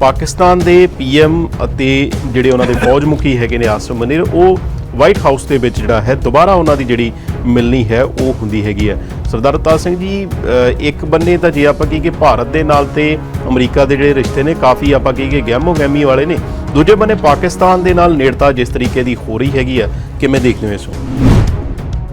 ਪਾਕਿਸਤਾਨ ਦੇ ਪੀਐਮ ਅਤੇ ਜਿਹੜੇ ਉਹਨਾਂ ਦੇ ਫੌਜ ਮੁਖੀ ਹੈਗੇ ਨੇ ਆਸਮ ਮਨੀਰ ਉਹ ਵਾਈਟ ਹਾਊਸ ਦੇ ਵਿੱਚ ਜਿਹੜਾ ਹੈ, ਦੁਬਾਰਾ ਉਹਨਾਂ ਦੀ ਜਿਹੜੀ ਮਿਲਣੀ ਹੈ, ਉਹ ਹੁੰਦੀ ਹੈਗੀ ਹੈ। ਸਰਦਾਰ ਅਵਤਾਰ ਸਿੰਘ ਜੀ ਇੱਕ ਬੰਨੇ ਤਾਂ ਜੇ ਆਪਾਂ ਕਹੀਏ ਕਿ ਭਾਰਤ ਦੇ ਨਾਲ ਤੇ ਅਮਰੀਕਾ ਦੇ ਜਿਹੜੇ ਰਿਸ਼ਤੇ ਨੇ, ਕਾਫੀ ਆਪਾਂ ਕਹੀਏ ਗਹਿਮੋ ਗਹਿਮੀ ਵਾਲੇ ਨੇ। ਦੂਜੇ ਬੰਨੇ ਪਾਕਿਸਤਾਨ ਦੇ ਨਾਲ ਨੇੜਤਾ ਜਿਸ ਤਰੀਕੇ ਦੀ ਹੋ ਰਹੀ ਹੈਗੀ ਹੈ, ਕਿਵੇਂ ਦੇਖਦੇ ਹੋ ਇਸ ਨੂੰ?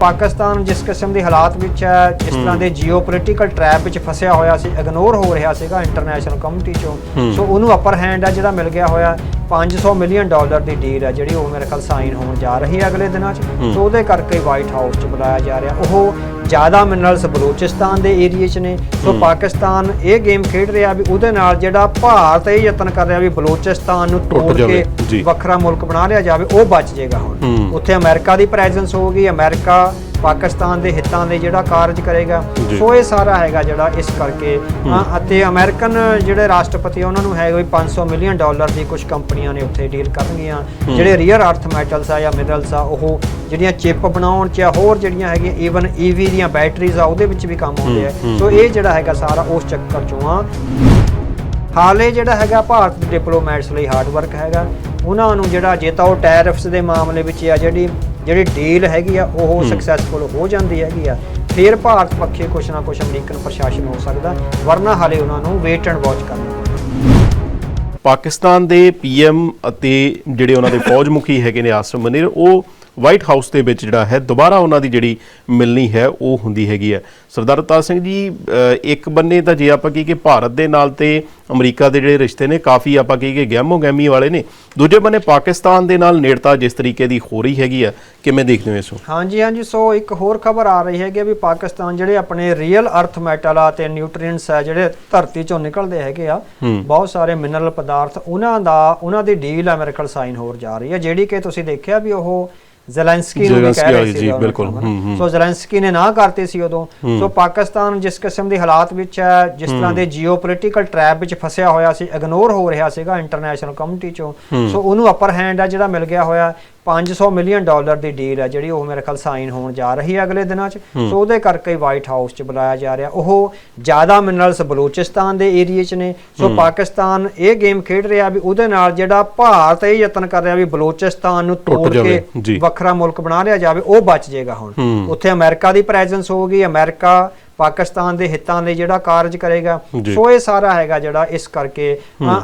ਪਾਕਿਸਤਾਨ ਜਿਸ ਕਿਸਮ ਦੇ ਹਾਲਾਤ ਵਿੱਚ ਹੈ ਜਿਸ ਤਰ੍ਹਾਂ ਦੇ ਜੀਓਪੋਲਿਟੀਕਲ ਟ੍ਰੈਪ ਵਿੱਚ ਫਸਿਆ ਹੋਇਆ ਸੀ ਇਗਨੋਰ ਹੋ ਰਿਹਾ ਸੀਗਾ ਇੰਟਰਨੈਸ਼ਨਲ ਕਮਿਊਨਿਟੀ ਚੋਂ। ਸੋ ਉਹਨੂੰ ਅਪਰ ਹੈਂਡ ਹੈ ਜਿਹੜਾ ਮਿਲ ਗਿਆ ਹੋਇਆ 500 ਮਿਲੀਅਨ ਡਾਲਰ ਦੀ ਡੀਲ ਹੈ ਜਿਹੜੀ ਉਹ ਮੇਰੇ ਖਿਆਲ ਸਾਈਨ ਹੋਣ ਜਾ ਰਹੀ ਹੈ ਅਗਲੇ ਦਿਨਾਂ 'ਚ। ਸੋ ਉਹਦੇ ਕਰਕੇ ਵਾਈਟ ਹਾਊਸ 'ਚ ਬੁਲਾਇਆ ਜਾ ਰਿਹਾ। ਉਹ ਜ਼ਿਆਦਾ ਮਿਨਰਲਸ ਬਲੂਚਿਸਤਾਨ ਦੇ ਏਰੀਏ 'ਚ ਨੇ ਸੋ ਪਾਕਿਸਤਾਨ ਇਹ ਗੇਮ ਖੇਡ ਰਿਹਾ ਵੀ ਉਹਦੇ ਨਾਲ ਜਿਹੜਾ ਭਾਰਤ ਇਹ ਯਤਨ ਕਰ ਰਿਹਾ ਵੀ ਬਲੂਚਿਸਤਾਨ ਨੂੰ ਤੋੜ ਕੇ। ਵੱਖਰਾ ਮੁਲਕ ਬਣਾ ਲਿਆ ਜਾਵੇ ਉਹ ਬਚ ਜਾਏਗਾ ਹੁਣ। ਉੱਥੇ ਅਮਰੀਕਾ ਦੀ ਪ੍ਰੈਜ਼ੈਂਸ ਹੋਊਗੀ ਅਮਰੀਕਾ ਪਾਕਿਸਤਾਨ ਦੇ ਹਿੱਤਾਂ ਦੇ ਜਿਹੜਾ ਕਾਰਜ ਕਰੇਗਾ। ਸੋ ਇਹ ਸਾਰਾ ਹੈਗਾ ਜਿਹੜਾ ਇਸ ਕਰਕੇ। ਹਾਂ, ਅਤੇ ਅਮਰੀਕਨ ਜਿਹੜੇ ਰਾਸ਼ਟਰਪਤੀ ਉਹਨਾਂ ਨੂੰ ਹੈਗਾ ਵੀ 500 ਮਿਲੀਅਨ ਡਾਲਰ ਦੀ ਕੁਝ ਕੰਪਨੀਆਂ ਨੇ ਉੱਥੇ ਡੀਲ ਕਰਨਗੀਆਂ। ਜਿਹੜੇ ਰੀਅਰ ਅਰਥ ਮੈਟਲਸ ਆ ਜਾਂ ਮਿਨਰਲਸ ਆ ਉਹ ਜਿਹੜੀਆਂ ਚਿਪ ਬਣਾਉਣ ਚ ਹੋਰ ਜਿਹੜੀਆਂ ਹੈਗੀਆਂ ਈਵਨ ਈਵੀ ਦੀਆਂ ਬੈਟਰੀਜ਼ ਆ ਉਹਦੇ ਵਿੱਚ ਵੀ ਕੰਮ ਆਉਂਦੇ ਆ। ਸੋ ਇਹ ਜਿਹੜਾ ਹੈਗਾ ਸਾਰਾ ਉਸ ਚੱਕਰ ਚੋਂ ਆ। ਹਾਲੇ ਜਿਹੜਾ ਹੈਗਾ ਭਾਰਤ ਦੇ ਡਿਪਲੋਮੈਟਸ ਲਈ ਹਾਰਡ ਵਰਕ ਹੈਗਾ। ਉਹਨਾਂ ਨੂੰ ਜਿਹੜਾ ਜੇ ਤਾਂ ਉਹ ਟੈਰਿਫਸ ਦੇ ਮਾਮਲੇ ਵਿੱਚ ਆ ਜਿਹੜੀ ਜਿਹੜੀ ਡੀਲ ਹੈਗੀ ਆ ਉਹ ਸਕਸੈਸਫੁਲ ਹੋ ਜਾਂਦੀ ਹੈਗੀ ਆ। ਫਿਰ ਭਾਰਤ ਪੱਖੇ ਕੁਛ ਨਾ ਕੁਛ ਅਮਰੀਕਨ ਪ੍ਰਸ਼ਾਸਨ ਹੋ ਸਕਦਾ ਵਰਨਾ ਹਾਲੇ ਉਹਨਾਂ ਨੂੰ ਵੇਟ ਐਂਡ ਵਾਚ ਕਰਨਾ ਪਾਕਿਸਤਾਨ ਦੇ ਪੀਐਮ ਅਤੇ ਜਿਹੜੇ ਉਹਨਾਂ ਦੇ ਫੌਜ ਮੁਖੀ ਹੈਗੇ ਨੇ ਆਸਮ ਮਨੀਰ ਉਹ ਵਾਈਟ ਹਾਊਸ ਦੇ ਵਿੱਚ ਜਿਹੜਾ ਹੈ ਦੁਬਾਰਾ ਉਹਨਾਂ ਦੀ ਜਿਹੜੀ ਮਿਲਣੀ ਹੈ ਉਹ ਹੁੰਦੀ ਹੈਗੀ ਹੈ। ਸਰਦਾਰ ਅਵਤਾਰ ਸਿੰਘ ਜੀ ਇੱਕ ਬੰਨੇ ਤਾਂ ਜੇ ਆਪਾਂ ਕਹੀਏ ਕਿ ਭਾਰਤ ਦੇ ਨਾਲ ਤੇ ਅਮਰੀਕਾ ਦੇ ਜਿਹੜੇ ਰਿਸ਼ਤੇ ਨੇ ਕਾਫੀ ਆਪਾਂ ਕਹੀਏ ਕਿ ਗਹਿਮੋ ਗਹਿਮੀ ਵਾਲੇ ਨੇ। ਦੂਜੇ ਬੰਨੇ ਪਾਕਿਸਤਾਨ ਦੇ ਨਾਲ ਨੇੜਤਾ ਜਿਸ ਤਰੀਕੇ ਦੀ ਹੋ ਰਹੀ ਹੈਗੀ ਆ ਕਿਵੇਂ ਦੇਖਦੇ ਹੋ ਇਸ ਨੂੰ? ਹਾਂਜੀ ਹਾਂਜੀ ਸੋ ਇੱਕ ਹੋਰ ਖਬਰ ਆ ਰਹੀ ਹੈਗੀ ਵੀ ਪਾਕਿਸਤਾਨ ਜਿਹੜੇ ਆਪਣੇ ਰੀਅਲ ਅਰਥ ਮੈਟਲ ਆ ਤੇ ਨਿਊਟ੍ਰੀਐਂਟਸ ਆ ਜਿਹੜੇ ਧਰਤੀ ਚੋਂ ਨਿਕਲਦੇ ਹੈਗੇ ਆ ਬਹੁਤ ਸਾਰੇ ਮਿਨਰਲ ਪਦਾਰਥ ਉਹਨਾਂ ਦਾ ਉਹਨਾਂ ਦੀ ਡੀਲ ਆ ਮੇਰੇ ਖਿਆਲ ਸਾਈਨ ਹੋਰ ਜਾ ਰਹੀ ਹੈ। ਜਿਹੜੀ ਕਿ ਤੁਸੀਂ ਦੇਖਿਆ ਵੀ ਉਹ ਜ਼ੈਲੈਂਸਕੀ ਨੂੰ ਵੀ ਕਹਿ ਰਹੇ ਸੀ ਜੀ, ਬਿਲਕੁਲ। ਸੋ ਜ਼ੈਲੈਂਸਕੀ ਨੇ ਨਾ ਕਰਤੀ ਸੀ ਉਦੋਂ। ਸੋ ਪਾਕਿਸਤਾਨ ਜਿਸ ਕਿਸਮ ਦੇ ਹਾਲਾਤ ਵਿੱਚ ਹੈ ਜਿਸ ਤਰ੍ਹਾਂ ਦੇ ਜੀਓਪੋਲਿਟੀਕਲ ਟ੍ਰੈਪ ਵਿੱਚ ਫਸਿਆ ਹੋਇਆ ਸੀ ਇਗਨੋਰ ਹੋ ਰਿਹਾ ਸੀਗਾ ਇੰਟਰਨੈਸ਼ਨਲ ਕਮਿਊਨਿਟੀ ਚੋਂ। ਸੋ ਉਹਨੂੰ ਅਪਰ ਹੈਂਡ ਹੈ ਜਿਹੜਾ ਮਿਲ ਗਿਆ ਹੋਇਆ। 500 ਮਿਲੀਅਨ ਡਾਲਰ ਦੀ ਡੀਲ ਹੈ ਜਿਹੜੀ ਉਹ ਮੇਰੇ ਖਿਆਲ ਸਾਈਨ ਹੋਣ ਜਾ ਰਹੀ ਹੈ ਅਗਲੇ ਦਿਨਾਂ 'ਚ। ਸੋ ਉਹਦੇ ਕਰਕੇ ਵਾਈਟ ਹਾਊਸ 'ਚ ਬੁਲਾਇਆ ਜਾ ਰਿਹਾ। ਉਹ ਜ਼ਿਆਦਾ ਮਿਨਰਲਸ ਬਲੂਚਿਸਤਾਨ ਦੇ ਏਰੀਏ 'ਚ ਨੇ। ਸੋ ਪਾਕਿਸਤਾਨ ਇਹ ਗੇਮ ਖੇਡ ਰਿਹਾ ਵੀ ਉਹਦੇ ਨਾਲ ਜਿਹੜਾ ਭਾਰਤ ਇਹ ਯਤਨ ਕਰ ਰਿਹਾ ਵੀ ਬਲੂਚਿਸਤਾਨ ਨੂੰ ਤੋੜ ਕੇ। ਵੱਖਰਾ ਮੁਲਕ ਬਣਾ ਲਿਆ ਜਾਵੇ ਉਹ ਬਚ ਜਾਏਗਾ ਹੁਣ। ਉੱਥੇ ਅਮਰੀਕਾ ਦੀ ਪ੍ਰੈਜ਼ੈਂਸ ਹੋਊਗੀ। ਅਮਰੀਕਾ ਪਾਕਿਸਤਾਨ ਦੇ ਹਿੱਤਾਂ ਦੇ ਜਿਹੜਾ ਕਾਰਜ ਕਰੇਗਾ। ਸੋ ਇਹ ਸਾਰਾ ਹੈਗਾ ਜਿਹੜਾ ਇਸ ਕਰਕੇ।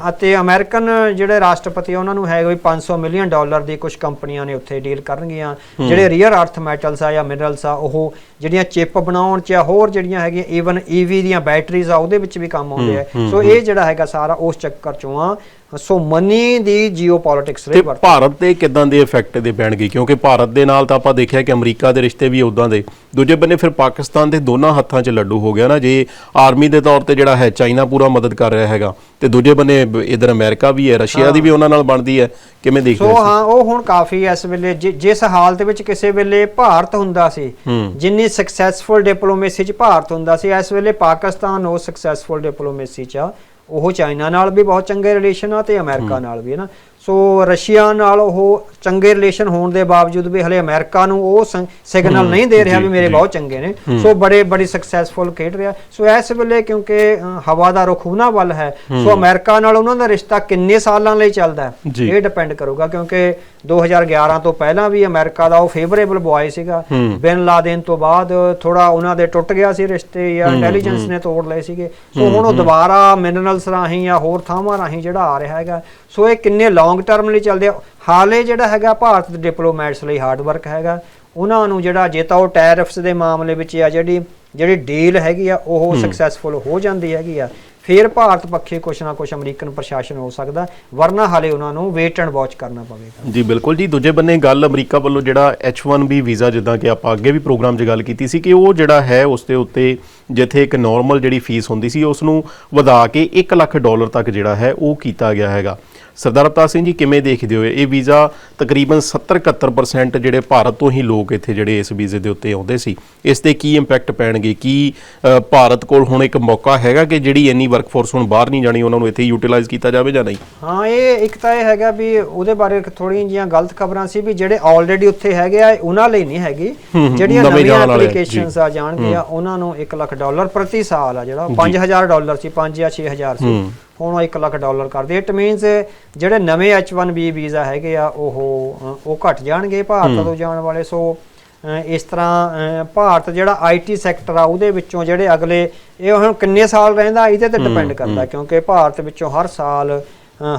ਅਤੇ ਅਮਰੀਕਨ ਜਿਹੜੇ ਰਾਸ਼ਟਰਪਤੀ ਉਹਨਾਂ ਨੂੰ ਹੈਗਾ ਵੀ 500 ਮਿਲੀਅਨ ਡਾਲਰ ਦੀ ਕੁਝ ਕੰਪਨੀਆਂ ਨੇ ਉੱਥੇ ਡੀਲ ਕਰਨਗੀਆਂ। ਜਿਹੜੇ ਰੀਅਰ ਅਰਥ ਮੈਟਲਸ ਆ ਜਾਂ ਮਿਨਰਲਸ ਆ ਉਹ ਜਿਹੜੀਆਂ ਚਿਪ ਬਣਾਉਣ ਚ ਹੋਰ ਜਿਹੜੀਆਂ ਹੈਗੀਆਂ ਈਵਨ ਈਵੀ ਦੀਆਂ ਬੈਟਰੀਜ਼ ਆ ਉਹਦੇ ਵਿੱਚ ਵੀ ਕੰਮ ਆਉਂਦੇ ਆ। ਸੋ ਇਹ ਜਿਹੜਾ ਹੈਗਾ ਸਾਰਾ ਉਸ ਚੱਕਰ ਚੋਂ ਆ। ਸੋ ਮਨੀ ਦੀ ਜੀਓਪੋਲਿਟਿਕਸ ਲਈ ਵਰਤ। ਭਾਰਤ ਤੇ ਕਿਦਾਂ ਦੇ ਇਫੈਕਟ ਦੇ ਪੈਣਗੇ? ਕਿਉਂਕਿ ਭਾਰਤ ਦੇ ਨਾਲ ਤਾਂ ਆਪਾਂ ਦੇਖਿਆ ਕਿ ਅਮਰੀਕਾ ਦੇ ਰਿਸ਼ਤੇ ਵੀ ਉਦਾਂ ਦੇ। ਦੂਜੇ ਬੰਨੇ ਫਿਰ ਪਾਕਿਸਤਾਨ ਦੇ ਦੋਨਾਂ ਹੱਥਾਂ 'ਚ ਲੱਡੂ ਹੋ ਗਿਆ ਨਾ। ਜੇ ਆਰਮੀ ਦੇ ਤੌਰ ਤੇ ਜਿਹੜਾ ਹੈ ਚਾਈਨਾ ਪੂਰਾ ਮਦਦ ਕਰ ਰਿਹਾ ਹੈਗਾ। ਤੇ ਦੂਜੇ ਬੰਨੇ ਇਧਰ ਅਮਰੀਕਾ ਵੀ ਹੈ ਰਸ਼ੀਆ ਦੀ ਵੀ ਉਹਨਾਂ ਨਾਲ ਬਣਦੀ ਹੈ। ਕਿਵੇਂ ਦੇਖਦੇ ਸੋ ਹੋ ਉਹ ਹੁਣ ਕਾਫੀ ਇਸ ਵੇਲੇ ਜਿਸ ਹਾਲਤ ਵਿੱਚ ਕਿਸੇ ਵੇਲੇ ਭਾਰਤ ਹੁੰਦਾ ਸੀ ਜਿੰਨੀ ਸਕਸੈਸਫੁਲ ਡਿਪਲੋਮੇਸੀ ਚ ਭਾਰਤ ਹੁੰਦਾ ਸੀ ਇਸ ਵੇਲੇ ਪਾਕਿਸਤਾਨ ਉਹ ਸਕਸੈਸਫੁਲ ਡਿਪਲੋਮੇਸੀ ਚ ਆ। ਉਹ ਚਾਈਨਾ ਨਾਲ ਵੀ ਬਹੁਤ ਚੰਗੇ ਰਿਲੇਸ਼ਨ ਆ ਤੇ ਅਮਰੀਕਾ ਨਾਲ ਵੀ ਹੈ ਨਾ ਸੋ ਰਸ਼ੀਆ ਨਾਲ ਉਹ ਚੰਗੇ ਰਿਲੇਸ਼ਨ ਹੋਣ ਦੇ ਬਾਵਜੂਦ ਵੀ ਹਲੇ ਅਮਰੀਕਾ ਨੂੰ ਉਹ ਸਿਗਨਲ ਨਹੀਂ ਦੇ ਰਿਹਾ ਵੀ ਮੇਰੇ। ਬਹੁਤ ਚੰਗੇ ਨੇ। ਸੋ ਬੜੇ ਬੜੀ ਸਕਸੈਸਫੁਲ ਖੇਡ ਰਿਹਾ। ਸੋ ਇਸ ਵੇਲੇ ਕਿਉਂਕਿ ਹਵਾ ਦਾ ਰੁਖ ਉਹਨਾਂ ਵੱਲ ਹੈ ਸੋ ਅਮਰੀਕਾ ਨਾਲ ਉਹਨਾਂ ਦਾ ਰਿਸ਼ਤਾ ਕਿੰਨੇ ਸਾਲਾਂ ਲਈ ਚੱਲਦਾ ਹੈ। ਇਹ ਡਿਪੈਂਡ ਕਰੂਗਾ ਕਿਉਂਕਿ 2011 ਤੋਂ ਪਹਿਲਾਂ ਵੀ ਅਮਰੀਕਾ ਦਾ ਉਹ ਫੇਵਰੇਬਲ ਬੁਆਏ ਸੀਗਾ। ਬਿਨ ਲਾਦਨ ਤੋਂ ਬਾਅਦ ਥੋੜਾ ਉਹਨਾਂ ਦੇ ਟੁੱਟ ਗਿਆ ਸੀ ਰਿਸ਼ਤੇ ਜਾਂ ਇੰਟੈਲੀਜੈਂਸ ਨੇ ਤੋੜ ਲਏ ਸੀਗੇ। ਸੋ ਹੁਣ ਉਹ ਦੁਬਾਰਾ ਮਿਨਰਲਸ ਰਾਹੀਂ ਜਾਂ ਹੋਰ ਥਾਵਾਂ ਰਾਹੀਂ ਜਿਹੜਾ ਆ ਰਿਹਾ ਹੈਗਾ। ਸੋ ਇਹ ਕਿੰਨੇ ਲੌਂਗ ਟਰਮ ਲਈ ਚੱਲਦੇ ਹਾਲੇ ਜਿਹੜਾ ਹੈਗਾ ਭਾਰਤ ਦੇ ਡਿਪਲੋਮੈਟਸ ਲਈ ਹਾਰਡ ਵਰਕ ਹੈਗਾ। ਉਹਨਾਂ ਨੂੰ ਜਿਹੜਾ ਜੇ ਤਾਂ ਉਹ ਟੈਰਿਫਸ ਦੇ ਮਾਮਲੇ ਵਿੱਚ ਆ ਜਿਹੜੀ ਜਿਹੜੀ ਡੀਲ ਹੈਗੀ ਆ ਉਹ ਸਕਸੈਸਫੁਲ ਹੋ ਜਾਂਦੀ ਹੈਗੀ ਆ। ਫਿਰ ਭਾਰਤ ਪੱਖੇ ਕੁਛ ਨਾ ਕੁਛ ਅਮਰੀਕਨ ਪ੍ਰਸ਼ਾਸਨ ਹੋ ਸਕਦਾ, ਵਰਨਾ ਹਾਲੇ ਉਹਨਾਂ ਨੂੰ ਵੇਟ ਐਂਡ ਵਾਚ ਕਰਨਾ ਪਵੇਗਾ। ਜੀ, ਬਿਲਕੁਲ ਜੀ। ਦੂਜੇ ਬੰਨੇ ਗੱਲ ਅਮਰੀਕਾ ਵੱਲੋਂ ਜਿਹੜਾ H1B ਵੀਜ਼ਾ, ਜਿੱਦਾਂ ਕਿ ਆਪਾਂ ਅੱਗੇ ਵੀ ਪ੍ਰੋਗਰਾਮ 'ਚ ਗੱਲ ਕੀਤੀ ਸੀ ਕਿ ਉਹ ਜਿਹੜਾ ਹੈ, ਉਸ ਦੇ ਉੱਤੇ ਜਿੱਥੇ ਇੱਕ ਨਾਰਮਲ ਜਿਹੜੀ ਫੀਸ ਹੁੰਦੀ ਸੀ, ਉਸ ਨੂੰ ਵਧਾ ਕੇ 1 ਲੱਖ ਡਾਲਰ ਤੱਕ ਜਿਹੜਾ ਹੈ, ਉਹ ਕੀਤਾ ਗਿਆ ਹੈਗਾ। ਸਰਦਾਰ ਅਵਤਾਰ ਸਿੰਘ ਜੀ ਕਿਵੇਂ ਦੇਖਦੇ ਹੋ? ਇਹ ਵੀਜ਼ਾ ਤਕਰੀਬਨ 70-71% ਜਿਹੜੇ ਭਾਰਤ ਤੋਂ ਹੀ ਲੋਕ ਇੱਥੇ ਜਿਹੜੇ ਇਸ ਵੀਜ਼ੇ ਦੇ ਉੱਤੇ ਆਉਂਦੇ ਸੀ। ਇਸ ਤੇ ਕੀ ਇੰਪੈਕਟ ਪੈਣਗੇ? ਕੀ ਭਾਰਤ ਕੋਲ ਹੁਣ ਇੱਕ ਮੌਕਾ ਹੈਗਾ ਕਿ ਜਿਹੜੀ ਇੰਨੀ ਵਰਕਫੋਰਸ ਹੁਣ ਬਾਹਰ ਨਹੀਂ ਜਾਣੀ ਉਹਨਾਂ ਨੂੰ ਇੱਥੇ ਯੂਟਿਲਾਈਜ਼ ਕੀਤਾ ਜਾਵੇ ਜਾਂ ਨਹੀਂ? ਹਾਂ ਇਹ ਇੱਕ ਤਾਂ ਇਹ ਹੈਗਾ ਵੀ ਉਹਦੇ ਬਾਰੇ ਥੋੜੀਆਂ ਜੀਆਂ ਗਲਤ ਖਬਰਾਂ ਸੀ ਵੀ ਜਿਹੜੇ ਆਲਰੇਡੀ ਉੱਥੇ ਹੈਗੇ ਆ ਉਹਨਾਂ ਲਈ ਨਹੀਂ ਹੈਗੀ। ਜਿਹੜੀਆਂ ਨਵੇਂ ਨਵੀਆਂ ਐਪਲੀਕੇਸ਼ਨਸ ਆ ਜਾਣਗੇ ਆ ਉਹਨਾਂ ਨੂੰ 1 ਲੱਖ ਡਾਲਰ ਪ੍ਰਤੀ ਸਾਲ ਆ ਜਿਹੜਾ 5000 ਡਾਲਰ ਸੀ 5 ਜਾਂ 6000 ਸੀ। ਹੁਣ ਉਹ 1 ਲੱਖ ਡਾਲਰ ਕਰਦੇ ਇਟ ਮੀਨਸ ਜਿਹੜੇ ਨਵੇਂ H1B ਵੀਜ਼ਾ ਹੈਗੇ ਆ ਉਹ ਉਹ ਘਟ ਜਾਣਗੇ ਭਾਰਤ ਤੋਂ ਜਾਣ ਵਾਲੇ। ਸੋ ਇਸ ਤਰ੍ਹਾਂ ਭਾਰਤ ਜਿਹੜਾ ਆਈਟੀ ਸੈਕਟਰ ਆ ਉਹਦੇ ਵਿੱਚੋਂ ਜਿਹੜੇ ਅਗਲੇ ਇਹ ਹੁਣ ਕਿੰਨੇ ਸਾਲ ਰਹਿੰਦਾ ਇਹਦੇ ਤੇ ਡਿਪੈਂਡ ਕਰਦਾ ਕਿਉਂਕਿ ਭਾਰਤ ਵਿੱਚੋਂ ਹਰ ਸਾਲ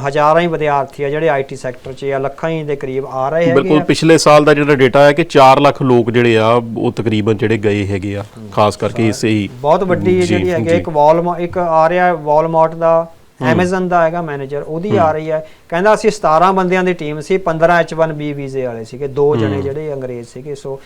ਹਜ਼ਾਰਾਂ ਹੀ ਵਿਦਿਆਰਥੀ ਆ ਜਿਹੜੇ ਆਈਟੀ ਸੈਕਟਰ 'ਚ ਜਾਂ ਲੱਖਾਂ ਹੀ ਦੇ ਕਰੀਬ ਆ ਰਹੇ ਹੈਗੇ ਬਿਲਕੁਲ ਆ। ਪਿਛਲੇ ਸਾਲ ਦਾ ਜਿਹੜਾ ਡਾਟਾ ਹੈ ਕਿ 4 ਲੱਖ ਲੋਕ ਜਿਹੜੇ ਆ ਉਹ ਤਕਰੀਬਨ ਜਿਹੜੇ ਗਏ ਹੈਗੇ ਆ ਖਾਸ ਕਰਕੇ ਇਸੇ ਹੀ ਬਹੁਤ ਵੱਡੀ ਜਿਹੜੀ ਹੈਗੀ। ਆ, ਇੱਕ ਵਾਲਮਾ ਇੱਕ ਆ ਰਿਹਾ ਵਾਲਮਾਰਟ ਦਾ। Amazon ਦਾ ਹੈਗਾ ਮੈਨੇਜਰ ਉਹਦੀ ਆ ਰਹੀ ਹੈ। ਕਹਿੰਦਾ ਅਸੀਂ 17 ਬੰਦਿਆਂ ਦੀ ਟੀਮ ਸੀ 15 H1B ਵੀਜ਼ੇ ਵਾਲੇ ਸੀਗੇ ਦੋ ਜਣੇ ਜਿਹੜੇ ਅੰਗਰੇਜ਼ ਸੀਗੇ ਸੋ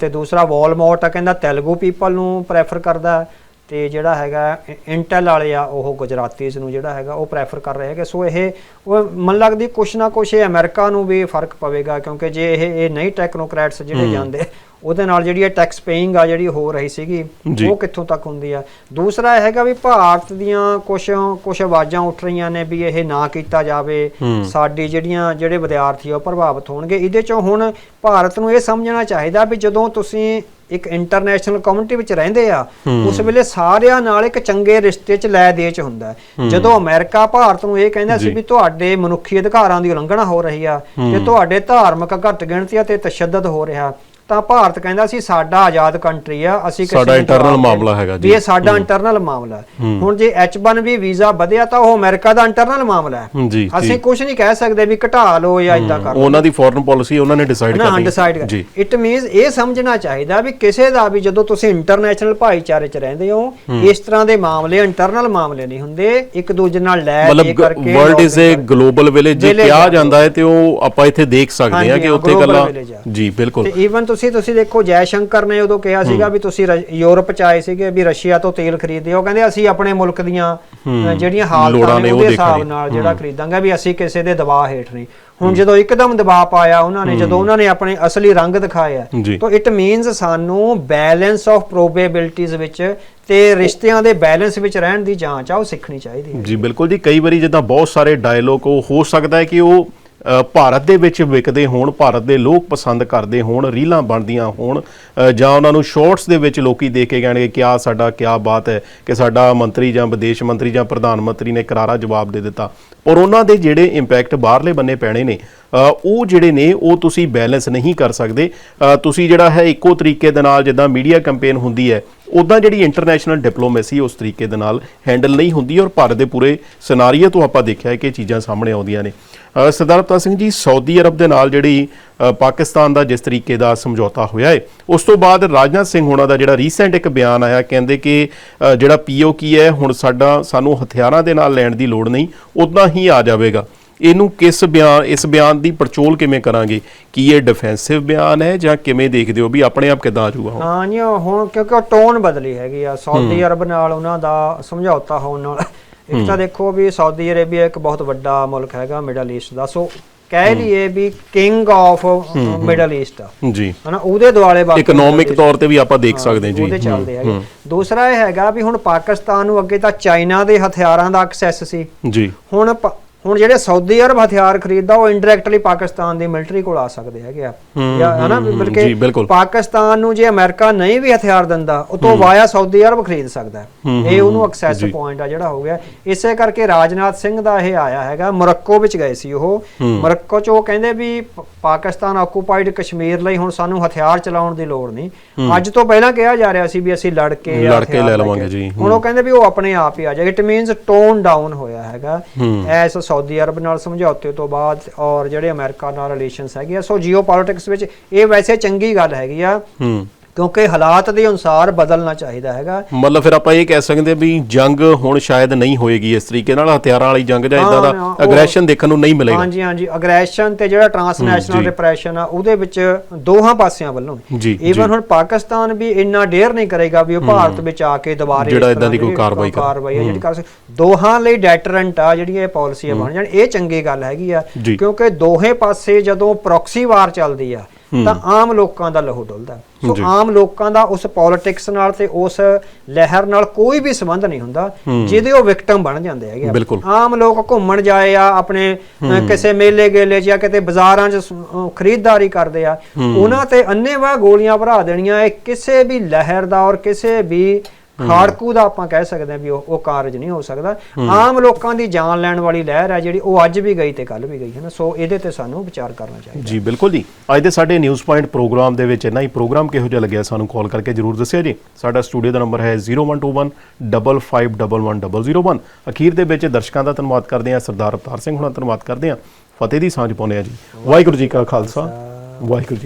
ਤੇ ਦੂਸਰਾ ਵਾਲਮਾਰਟ ਆ ਕਹਿੰਦਾ ਤੇਲਗੂ ਪੀਪਲ ਨੂੰ ਪ੍ਰੈਫਰ ਕਰਦਾ। ਹੈ ਤੇ ਜਿਹੜਾ ਹੈਗਾ ਇੰਟੈਲ ਵਾਲੇ ਆ ਉਹ ਗੁਜਰਾਤੀਜ਼ ਨੂੰ ਜਿਹੜਾ ਹੈਗਾ ਉਹ ਪ੍ਰੈਫਰ ਕਰ ਰਹੇ ਹੈਗੇ। ਸੋ ਇਹ ਉਹ ਮਨ ਲੱਗਦੀ ਕੁਛ ਨਾ ਕੁਛ ਇਹ ਅਮਰੀਕਾ ਨੂੰ ਵੀ ਫ਼ਰਕ ਪਵੇਗਾ ਕਿਉਂਕਿ ਜੇ ਇਹ ਇਹ ਨਹੀਂ ਟੈਕਨੋਕ੍ਰੈਟਸ ਜਿਹੜੇ ਜਾਂਦੇ ਉਹਦੇ ਨਾਲ ਜਿਹੜੀ ਇਹ ਟੈਕਸ ਪੇਇੰਗ ਆ ਜਿਹੜੀ ਹੋ ਰਹੀ ਸੀਗੀ। ਉਹ ਕਿੱਥੋਂ ਤੱਕ ਹੁੰਦੀ ਆ? ਦੂਸਰਾ ਇਹ ਹੈਗਾ ਵੀ ਭਾਰਤ ਦੀਆਂ ਕੁਝ ਕੁਝ ਆਵਾਜ਼ਾਂ ਉੱਠ ਰਹੀਆਂ ਨੇ ਵੀ ਇਹ ਨਾ ਕੀਤਾ ਜਾਵੇ। ਸਾਡੀ ਜਿਹੜੀਆਂ ਜਿਹੜੇ ਵਿਦਿਆਰਥੀ ਆ ਉਹ ਪ੍ਰਭਾਵਿਤ ਹੋਣਗੇ। ਇਹਦੇ ਚੋਂ ਹੁਣ ਭਾਰਤ ਨੂੰ ਇਹ ਸਮਝਣਾ ਚਾਹੀਦਾ ਵੀ ਜਦੋਂ ਤੁਸੀਂ ਇੱਕ ਇੰਟਰਨੈਸ਼ਨਲ ਕਮਿਊਨਿਟੀ ਵਿੱਚ ਰਹਿੰਦੇ ਆ ਉਸ ਵੇਲੇ ਸਾਰਿਆਂ ਨਾਲ ਇੱਕ ਚੰਗੇ ਰਿਸ਼ਤੇ 'ਚ ਲੈ ਦੇ 'ਚ ਹੁੰਦਾ। ਜਦੋਂ ਅਮਰੀਕਾ ਭਾਰਤ ਨੂੰ ਇਹ ਕਹਿੰਦਾ ਸੀ। ਵੀ ਤੁਹਾਡੇ ਮਨੁੱਖੀ ਅਧਿਕਾਰਾਂ ਦੀ ਉਲੰਘਣਾ ਹੋ ਰਹੀ ਆ ਤੇ ਤੁਹਾਡੇ ਧਾਰਮਿਕ ਘੱਟ ਗਿਣਤੀਆਂ ਤੇ ਤਸ਼ੱਦਦ ਹੋ ਰਿਹਾ ਤਾਂ ਭਾਰਤ ਕਹਿੰਦਾ ਸੀ ਸਾਡਾ ਆਜ਼ਾਦ ਕੰਟਰੀ ਆ ਅਸੀਂ ਕਿਸੇ ਸਾਡਾ ਨੂੰ ਦੇ- ਮਾਮਲਾ ਹੈਗਾ ਜੀ। ਇਹ ਸਾਡਾ ਇੰਟਰਨਲ ਮਾਮਲਾ ਹੈ। ਹੁਣ ਜੇ H1B ਵੀਜ਼ਾ ਵਧਿਆ ਤਾਂ ਉਹ ਅਮਰੀਕਾ ਦਾ ਇੰਟਰਨਲ ਮਾਮਲਾ ਹੈ। ਅਸੀਂ ਕੁਝ ਨਹੀਂ ਕਹਿ ਸਕਦੇ ਵੀ ਘਟਾ ਲਓ ਜਾਂ ਇਦਾਂ ਕਰ ਉਹਨਾਂ ਦੀ ਫੋਰਨ ਪਾਲਿਸੀ ਉਹਨਾਂ ਨੇ ਡਿਸਾਈਡ ਨਾ ਕਰਨੀ ਡਿਸਾਈਡ ਕਰ ਇਟ ਮੀਨਸ ਇਹ ਸਮਝਣਾ ਚਾਹੀਦਾ ਵੀ ਕਿਸੇ ਦਾ ਵੀ ਜਦੋਂ ਤੁਸੀਂ ਇੰਟਰਨੈਸ਼ਨਲ ਭਾਈਚਾਰੇ 'ਚ ਰਹਿੰਦੇ ਹੋ ਇਸ ਤਰ੍ਹਾਂ ਦੇ ਮਾਮਲੇ ਇੰਟਰਨਲ ਮਾਮਲੇ ਨਹੀਂ ਹੁੰਦੇ। ਇੱਕ ਦੂਜੇ ਨਾਲ ਲੈ ਮਤਲਬ ਕਰਕੇ ਵਰਲਡ ਇਜ਼ ਲੋਕ- ਗਲੋਬਲ ਵਿਲੇਜ ਜੇ ਕਿਹਾ। ਜਾਂਦਾ ਹੈ ਤੇ ਉਹ ਆਪਾਂ ਇੱਥੇ ਦੇਖ ਸਕਦੇ ਹਾਂ ਕਿ ਹਾਂ, ਉੱਥੇ ਗੱਲਾਂ। ਜੀ ਬਿਲਕੁਲ। ਤੇ ਈਵਨ ਤੁਸੀਂ ਤੁਸੀਂ ਦੇਖੋ ਜੈ ਸ਼ੰਕਰ ਨੇ ਉਦੋਂ ਕਿਹਾ ਸੀਗਾ ਵੀ ਤੁਸੀਂ ਯੂਰਪ ਚ ਆਏ ਸੀਗੇ ਵੀ ਰਸ਼ੀਆ ਤੋਂ ਤੇਲ ਖਰੀਦਦੇ ਹੋ। ਕਹਿੰਦੇ ਅਸੀਂ ਆਪਣੇ ਮੁਲਕ ਦੀਆਂ ਜਿਹੜੀਆਂ ਹਾਲਤਾਂ ਨੇ ਨੇ ਉਹ ਉਹਦੇ ਹਿਸਾਬ। ਨਾਲ ਜਿਹੜਾ ਖਰੀਦਾਂਗੇ ਵੀ ਅਸੀਂ ਕਿਸੇ ਦੇ ਦਬਾਅ ਹੇਠ ਨਹੀਂ। ਹੁਣ ਜਦੋਂ ਇੱਕਦਮ ਦਬਾਅ ਪਾਇਆ ਉਹਨਾਂ ਨੇ ਜਦੋਂ ਉਹਨਾਂ ਨੇ ਆਪਣੇ ਅਸਲੀ ਰੰਗ ਦਿਖਾਏ ਆ ਜੀ। ਤਾਂ ਇਟ ਮੀਨਸ ਸਾਨੂੰ ਬੈਲੈਂਸ ਆਫ ਪ੍ਰੋਬੇਬਿਲਿਟੀਜ਼ ਵਿੱਚ ਤੇ ਰਿਸ਼ਤਿਆਂ ਦੇ ਬੈਲੈਂਸ ਵਿੱਚ ਰਹਿਣ ਦੀ ਜਾਂਚ ਆ ਉਹ ਸਿੱਖਣੀ ਚਾਹੀਦੀ ਹੈ। ਜੀ ਬਿਲਕੁਲ ਜੀ। ਕਈ ਵਾਰੀ ਜਿੱਦਾਂ ਬਹੁਤ ਸਾਰੇ ਡਾਇਲੋਗ ਉਹ ਹੋ ਸਕਦਾ ਹੈ ਕਿ ਉਹ ਭਾਰਤ ਦੇ ਵਿੱਚ ਵਿਕਦੇ ਹੋਣ, ਭਾਰਤ ਦੇ ਲੋਕ ਪਸੰਦ ਕਰਦੇ ਹੋਣ, ਰੀਲਾਂ ਬਣਦੀਆਂ ਹੋਣ ਜਾਂ ਉਹਨਾਂ ਨੂੰ ਸ਼ਾਰਟਸ ਦੇ ਵਿੱਚ ਲੋਕੀ ਦੇਖ ਕੇ ਕਹਿਣਗੇ ਕਿ ਆ ਸਾਡਾ ਕੀ ਬਾਤ ਹੈ ਕਿ ਸਾਡਾ ਮੰਤਰੀ ਜਾਂ ਵਿਦੇਸ਼ ਮੰਤਰੀ ਜਾਂ ਪ੍ਰਧਾਨ ਮੰਤਰੀ ਨੇ ਕਰਾਰਾ ਜਵਾਬ ਦੇ ਦਿੱਤਾ। ਔਰ ਉਹਨਾਂ ਦੇ ਜਿਹੜੇ ਇੰਪੈਕਟ ਬਾਹਰਲੇ ਬੰਨੇ ਪੈਣੇ ਨੇ ਉਹ ਜਿਹੜੇ ਨੇ ਉਹ ਤੁਸੀਂ ਬੈਲੈਂਸ ਨਹੀਂ ਕਰ ਸਕਦੇ। ਤੁਸੀਂ ਜਿਹੜਾ ਹੈ ਇੱਕੋ ਤਰੀਕੇ ਦੇ ਨਾਲ ਜਿੱਦਾਂ ਮੀਡੀਆ ਕੈਂਪੇਨ ਹੁੰਦੀ ਹੈ ਉਦਾਂ ਜਿਹੜੀ ਇੰਟਰਨੈਸ਼ਨਲ ਡਿਪਲੋਮੇਸੀ ਉਸ ਤਰੀਕੇ ਦੇ ਨਾਲ ਹੈਂਡਲ ਨਹੀਂ ਹੁੰਦੀ ਔਰ ਭਾਰਤ ਦੇ ਪੂਰੇ ਸਿਨਾਰੀਓ ਤੋਂ ਆਪਾਂ ਦੇਖਿਆ ਹੈ ਕਿ ਇਹ ਚੀਜ਼ਾਂ ਸਾਹਮਣੇ ਆਉਂਦੀਆਂ ਨੇ। ਸਰਦਾਰ ਅਵਤਾਰ ਸਿੰਘ ਜੀ ਸਾਊਦੀ ਅਰਬ ਦੇ ਨਾਲ ਜਿਹੜੀ ਪਾਕਿਸਤਾਨ ਦਾ ਜਿਸ ਤਰੀਕੇ ਦਾ ਸਮਝੌਤਾ ਹੋਇਆ ਹੈ ਉਸ ਤੋਂ ਬਾਅਦ ਰਾਜਨਾਥ ਸਿੰਘ ਹੋਣਾ ਦਾ ਜਿਹੜਾ ਰੀਸੈਂਟ ਇੱਕ ਬਿਆਨ ਆਇਆ ਕਹਿੰਦੇ ਕਿ ਅ, ਜਿਹੜਾ ਪੀਓ ਕੀ ਹੈ ਹੁਣ ਸਾਡਾ ਸਾਨੂੰ ਹਥਿਆਰਾਂ ਦੇ ਨਾਲ ਲੈਣ ਦੀ ਲੋੜ ਨਹੀਂ ਉਦਾਂ ਹੀ ਆ ਜਾਵੇਗਾ। ਇਹਨੂੰ ਕਿਸ ਬਿਆਨ ਇਸ ਬਿਆਨ ਦੀ ਪੜਚੋਲ ਕਿਵੇਂ ਕਰਾਂਗੇ? ਕੀ ਇਹ ਡਿਫੈਂਸਿਵ ਬਿਆਨ ਹੈ ਜਾਂ ਕਿਵੇਂ ਦੇਖਦੇ ਹੋ ਵੀ ਆਪਣੇ ਆਪ ਕਿਦਾਂ ਆ ਜਾਊਗਾ ਹੁਣ ਹਾਂ ਜੀ ਉਹ ਹੁਣ ਕਿਉਂਕਿ ਉਹ ਟੋਨ ਬਦਲੀ ਹੈਗੀ ਆ। ਸਾਊਦੀ ਅਰਬ ਨਾਲ ਉਹਨਾਂ ਦਾ ਸਮਝੌਤਾ ਹੋਣ ਨਾਲ। ਇੱਕ ਤਾਂ ਦੇਖੋ ਵੀ ਸਾਊਦੀ ਅਰੇਬੀਆ ਇੱਕ ਬਹੁਤ ਵੱਡਾ ਮੁਲਕ ਹੈਗਾ ਮਿਡਲ ਈਸਟ ਦਾ। ਸੋ ਕਹਿ ਲਈਏ ਵੀ king of middle east ji. ਹਨਾ ਉਹਦੇ ਦੁਆਲੇ ਬਾਕੀ ਇਕਨੋਮਿਕ ਤੌਰ ਤੇ ਵੀ ਆਪਾਂ ਦੇਖ ਸਕਦੇ ਜੀ। ਉਹਦੇ ਚੱਲਦੇ ਹੈਗੇ। ਦੂਸਰਾ ਇਹ ਹੈਗਾ ਵੀ ਹੁਣ ਪਾਕਿਸਤਾਨ ਨੂੰ ਅੱਗੇ ਤਾਂ ਚਾਈਨਾ ਦੇ ਹਥਿਆਰਾਂ ਦਾ ਐਕਸੈਸ ਸੀ। ਜੀ। ਹੁਣ ਹੁਣ ਜਿਹੜੇ ਸਾਊਦੀ ਅਰਬ ਹਥਿਆਰ ਖਰੀਦਦਾ ਉਹ ਇਨਡਾਇਰੈਕਟਲੀ ਪਾਕਿਸਤਾਨ ਦੀ ਮਿਲਟਰੀ ਕੋਲ ਆ ਸਕਦੇ ਹੈਗੇ ਆ ਜਾਂ ਹਨਾ ਬਲਕਿ। ਪਾਕਿਸਤਾਨ ਨੂੰ ਜੇ ਅਮਰੀਕਾ ਨਹੀਂ ਵੀ ਹਥਿਆਰ ਦਿੰਦਾ ਉਹ ਤੋਂ ਵਾਇਆ ਸਾਊਦੀ ਅਰਬ ਖਰੀਦ ਸਕਦਾ। ਇਹ ਉਹਨੂੰ ਐਕਸੈਸ। ਪੁਆਇੰਟ ਆ ਜਿਹੜਾ ਹੋ ਗਿਆ ਇਸੇ ਕਰਕੇ ਰਾਜਨਾਥ ਸਿੰਘ ਦਾ ਇਹ ਆਇਆ ਹੈਗਾ ਮੋਰੱਕੋ ਵਿੱਚ ਗਏ ਸੀ ਉਹ ਮੋਰੱਕੋ ਚ ਉਹ ਕਹਿੰਦੇ ਵੀ ਪਾਕਿਸਤਾਨ ਆਕੂਪਾਈਡ ਕਸ਼ਮੀਰ ਲਈ ਹੁਣ ਸਾਨੂੰ ਹਥਿਆਰ ਚਲਾਉਣ ਦੀ ਲੋੜ ਨਹੀਂ ਅੱਜ ਤੋਂ ਪਹਿਲਾਂ ਕਿਹਾ ਜਾ ਰਿਹਾ ਸੀ ਵੀ ਅਸੀਂ ਲੜ ਕੇ ਲੜ ਕੇ ਲੈ। ਲਵਾਂਗੇ ਜੀ। ਹੁਣ ਉਹ ਕਹਿੰਦੇ ਵੀ ਉਹ ਆਪਣੇ ਆਪ ਹੀ ਆ ਜਾਏਗਾ ਇਟ ਮੀਨਸ ਟੋਨ ਡਾਊਨ ਹੋਇਆ ਹੈਗਾ ਐਸ ਸਾਊਦੀ ਅਰਬ ਨਾਲ ਸਮਝੌਤੇ ਤੋਂ ਬਾਅਦ ਔਰ ਜਿਹੜੇ ਅਮਰੀਕਾ ਨਾਲ ਰਿਲੇਸ਼ਨਸ ਹੈਗੇ ਆ। ਸੋ ਜੀਓਪੋਲਿਟਿਕਸ ਵਿੱਚ ਇਹ ਵੈਸੇ ਚੰਗੀ ਗੱਲ ਹੈਗੀ ਆ। ਕਿਉਂਕਿ ਹਾਲਾਤ ਦੇ ਅਨੁਸਾਰ ਬਦਲਣਾ ਚਾਹੀਦਾ ਹੈਗਾ। ਮਤਲਬ ਫਿਰ ਆਪਾਂ ਇਹ ਕਹਿ ਸਕਦੇ ਵੀ ਜੰਗ ਹੁਣ ਸ਼ਾਇਦ ਨਹੀਂ ਹੋਏਗੀ ਇਸ ਤਰੀਕੇ ਨਾਲ ਹਥਿਆਰਾਂ ਵਾਲੀ ਜੰਗ ਜਾਂ ਇਦਾਂ ਦਾ ਅਗਰੈਸ਼ਨ ਦੇਖਣ ਨੂੰ ਨਹੀਂ ਮਿਲੇਗਾ। ਹਾਂਜੀ ਹਾਂਜੀ ਅਗਰੈਸ਼ਨ ਤੇ ਜਿਹੜਾ ਟਰਾਂਸਨੈਸ਼ਨਲ। ਰਿਪਰੈਸ਼ਨ ਆ ਉਹਦੇ ਵਿੱਚ ਦੋਹਾਂ ਪਾਸਿਆਂ ਵੱਲੋਂ। ਈਵਨ। ਹੁਣ ਪਾਕਿਸਤਾਨ ਵੀ ਇੰਨਾ ਡੇਅਰ ਨਹੀਂ ਕਰੇਗਾ ਵੀ ਉਹ ਭਾਰਤ ਵਿੱਚ ਆ ਕੇ ਦੁਬਾਰੇ ਜਿਹੜਾ ਇਸ ਏਦਾਂ ਦੀ ਕੋਈ ਕਾਰਵਾਈ ਕਰ- ਕਾਰਵਾਈ ਜਿਹੜੀ ਕਰ ਸਕੇ ਦੋਹਾਂ ਲਈ ਡੈਟਰੈਂਟ ਆ ਜਿਹੜੀ ਇਹ ਪਾਲਿਸੀ ਬਣ ਜਾਣ ਇਹ ਚੰਗੀ ਗੱਲ ਹੈਗੀ ਆ। ਕਿਉਂਕਿ ਦੋਹੇ ਪਾਸੇ ਜਦੋਂ ਪ੍ਰੋਕਸੀ ਵਾਰ ਚੱਲਦੀ ਆ ਤਾਂ ਆਮ ਲੋਕਾਂ ਦਾ ਲਹੂ ਡੁੱਲਦਾ ਸੋ। ਆਮ ਲੋਕਾਂ ਦਾ ਉਸ ਪੋਲਿਟਿਕਸ ਨਾਲ ਤੇ ਉਸ ਲਹਿਰ ਨਾਲ ਕੋਈ ਵੀ ਸੰਬੰਧ ਨਹੀਂ ਹੁੰਦਾ ਜਿਹਦੇ ਉਹ ਵਿਕਟਮ ਬਣ ਜਾਂਦੇ ਹੈਗੇ। ਆਮ ਲੋਕ ਘੁੰਮਣ ਜਾਏ ਆ ਆਪਣੇ ਕਿਸੇ ਮੇਲੇ ਗੇਲੇ 'ਚ ਜਾਂ ਕਿਤੇ ਬਾਜ਼ਾਰਾਂ 'ਚ ਖਰੀਦਦਾਰੀ ਕਰਦੇ ਆ ਉਹਨਾਂ ਤੇ ਅੰਨੇਵਾਹ ਗੋਲੀਆਂ ਭਰਾ ਦੇਣੀਆਂ ਇਹ ਕਿਸੇ ਵੀ ਲਹਿਰ ਦਾ ਔਰ ਕਿਸੇ ਵੀ ਖਾੜਕੂ ਦਾ ਆਪਾਂ ਕਹਿ ਸਕਦੇ ਹਾਂ ਵੀ ਉਹ ਉਹ ਕਾਰਜ ਨਹੀਂ ਹੋ ਸਕਦਾ। ਆਮ ਲੋਕਾਂ ਦੀ ਜਾਨ ਲੈਣ ਵਾਲੀ ਲਹਿਰ ਹੈ ਜਿਹੜੀ ਉਹ ਅੱਜ ਵੀ ਗਈ ਤੇ ਕੱਲ ਵੀ ਗਈ ਹੈ ਨਾ। ਸੋ ਇਹਦੇ ਤੇ ਸਾਨੂੰ ਵਿਚਾਰ ਕਰਨਾ ਚਾਹੀਦਾ ਜੀ ਬਿਲਕੁਲ ਜੀ। ਅੱਜ ਦੇ ਸਾਡੇ ਨਿਊਜ਼ ਪੁਆਇੰਟ ਪ੍ਰੋਗਰਾਮ ਦੇ ਵਿੱਚ ਇੰਨਾ ਹੀ ਪ੍ਰੋਗਰਾਮ ਕਿਹੋ ਜਿਹਾ ਲੱਗਿਆ ਸਾਨੂੰ ਕਾਲ ਕਰਕੇ ਜਰੂਰ ਦੱਸਿਆ ਜੀ। ਸਾਡਾ ਸਟੂਡੀਓ ਦਾ ਨੰਬਰ ਹੈ 0121 551101 ਅਖੀਰ ਦੇ ਵਿੱਚ ਦਰਸ਼ਕਾਂ ਦਾ ਧੰਨਵਾਦ ਕਰਦੇ ਹਾਂ ਸਰਦਾਰ ਅਵਤਾਰ ਸਿੰਘ ਹੁਣਾਂ ਧੰਨਵਾਦ ਕਰਦੇ ਹਾਂ। ਫਤਿਹ ਦੀ ਸਾਂਝ ਪਾਉਂਦੇ ਹਾਂ ਜੀ। ਵਾਹਿਗੁਰੂ ਜੀ ਕਾ ਖਾਲਸਾ। ਵਾਹਿਗੁਰੂ ਜੀ